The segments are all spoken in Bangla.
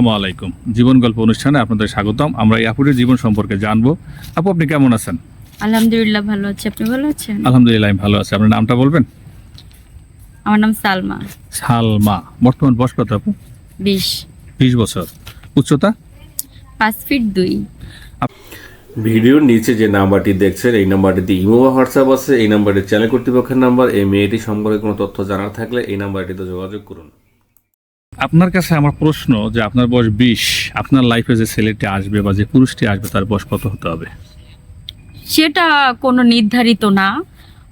আসসালামু আলাইকুম। জীবন গল্প অনুষ্ঠানে আপনাদের স্বাগতম। আমরা এই আপুরের জীবন সম্পর্কে জানব। আপু আপনি কেমন আছেন? আলহামদুলিল্লাহ ভালো আছি। আপনি ভালো আছেন? আলহামদুলিল্লাহ আমি ভালো আছি। আপনার নামটা বলবেন? আমার নাম সালমা। সালমা। বর্তমান বয়স কত আপু? বিশ। বিশ বছর। উচ্চতা? পাঁচ ফিট দুই। ভিডিওর নিচে যে নাম্বারটি দেখছেন এই নাম্বারটিতে ইমো বা হোয়াটসঅ্যাপ আছে। এই নাম্বারটি চ্যানেল কর্তৃপক্ষের নাম্বার। এই মেয়েটি সম্পর্কে কোনো তথ্য জানার থাকলে এই নাম্বারটিতে যোগাযোগ করুন। আপনার কাছে আমার প্রশ্ন যে আপনার বয়স বিশ আপনার লাইফে যে ছেলেটি আসবে বা যে পুরুষটি আসবে তার বয়স কত হতে হবে? সেটা কোনো নির্ধারিত না।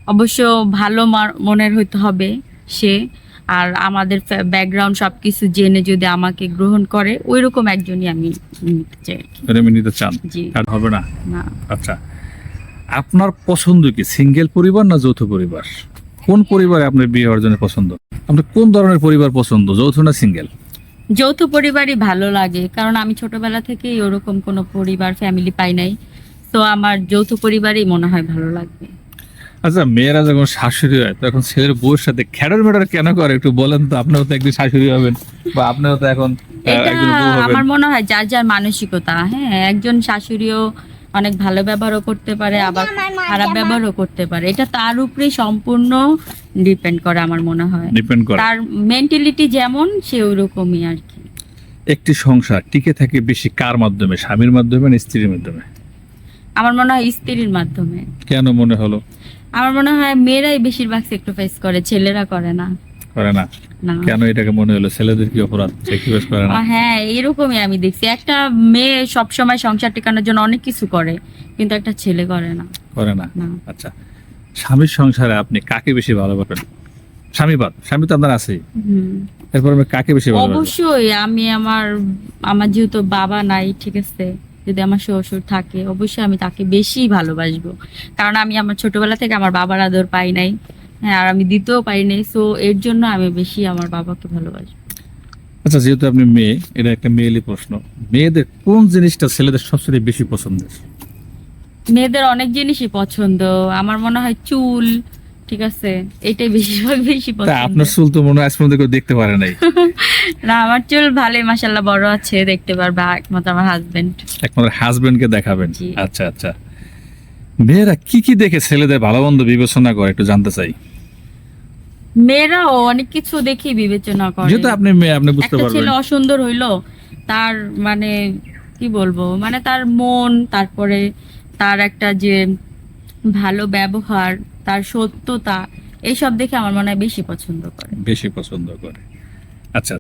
অবশ্য ভালো মনের হইতে হবে সে। আর আমাদের ব্যাকগ্রাউন্ড সব কিছু জেনে যদি আমাকে গ্রহণ করে ওই রকম একজনই আমি নিতে চাই নিতে চান? আর হবে না? না। আচ্ছা। আপনার পছন্দ কি সিঙ্গেল পরিবার না যৌথ পরিবার? কোন পরিবারে আপনার বিয়ে হওয়ার জন্য পছন্দ? আপনার কোন ধরনের পরিবার পছন্দ যৌথ না সিঙ্গেল? যৌথ পরিবারই ভালো লাগে কারণ আমি ছোটবেলা থেকেই ওরকম কোনো পরিবার ফ্যামিলি পাই নাই। তো আমার যৌথ পরিবারই মনে হয় ভালো লাগবে। আচ্ছা মেয়েরা যখন শাশুড়ি হয় তখন ছেলের বউয়ের সাথে খেড়ার মেটার কেন করে? একটু বলেন তো আপনিও তো একদিন শাশুড়ি হবেন বা আপনিও তো এখন আমার মনে হয় যার যার মানসিকতা হ্যাঁ একজন শাশুড়িও অনেক ভালো ব্যবহারও করতে পারে আবার খারাপ ব্যবহারও করতে পারে। এটা তার উপরেই সম্পূর্ণ ডিপেন্ড করে আমার মনে হয়। ডিপেন্ড করে। তার মেন্টালিটি যেমন সে ওরকমই আর কি। একটি সংসার টিকে থাকে বেশি কার মাধ্যমে? স্বামীর মাধ্যমে না স্ত্রীর মাধ্যমে? আমার মনে হয় স্ত্রীর মাধ্যমে। কেন মনে হলো? আমার মনে হয় মেয়েরাই বেশিরভাগ স্যাক্রিফাইস করে ছেলেরা করে না। করে না। কেন এটাকে মনে হলো? ছেলেদের কি অপরাধ? করে না? হ্যাঁ এরকমই আমি দেখছি। একটা মেয়ে সব সময় সংসার টেকানোর জন্য অনেক কিছু করে কিন্তু একটা ছেলে করে না। করে না? আচ্ছা। স্বামীর সংসারে আপনি কাকে বেশি ভালোবাসেন? স্বামী বাদ স্বামী তো আপনার হুম। এরপর আপনি কাকে বেশি ভালোবাসেন অবশ্যই আমি আমার আমার যেহেতু বাবা নাই ঠিক আছে? যদি আমার শ্বশুর থাকে অবশ্যই আমি তাকে বেশি ভালোবাসবো। কারণ আমি আমার ছোটবেলা থেকে আমার বাবার আদর পাই নাই। হ্যাঁ আর আমি দিতেও পাই নাই সো এর জন্য আমি বেশি আমার বাবাকে ভালোবাসবো আচ্ছা যেহেতু আপনি মেয়ে এটা একটা মেয়েলি প্রশ্ন। মেয়েদের কোন জিনিসটা ছেলেদের সবচেয়ে বেশি পছন্দের? মেয়েদের অনেক জিনিসই পছন্দ। আমার মনে হয় চুল ঠিক আছে এটাই বেশিরভাগ বেশি তা পছন্দ আপনার চুল তো মনে হয় কেউ দেখতে পারে নাই। না আমার চুল ভালোই মাসাল্লাহ বড় আছে দেখতে পারবে একমাত্র আমার হাজবেন্ড একমাত্র হাজবেন্ড কে দেখাবেন। জি। আচ্ছা আচ্ছা। মেয়েরা কি কি দেখে ছেলেদের ভালো মন্দ বিবেচনা করে একটু জানতে চাই। মেয়েরাও অনেক কিছু দেখি বিবেচনা করে। যেহেতু আপনি মেয়ে আপনি বুঝতে একটা পারবেন। ছেলে অসুন্দর হইল তার মানে কি বলব মানে তার মন তারপরে তার একটা যে ভালো ব্যবহার তার সত্যতা এইসব দেখে আমার মনে হয় বেশি পছন্দ করে। বেশি পছন্দ করে। আচ্ছা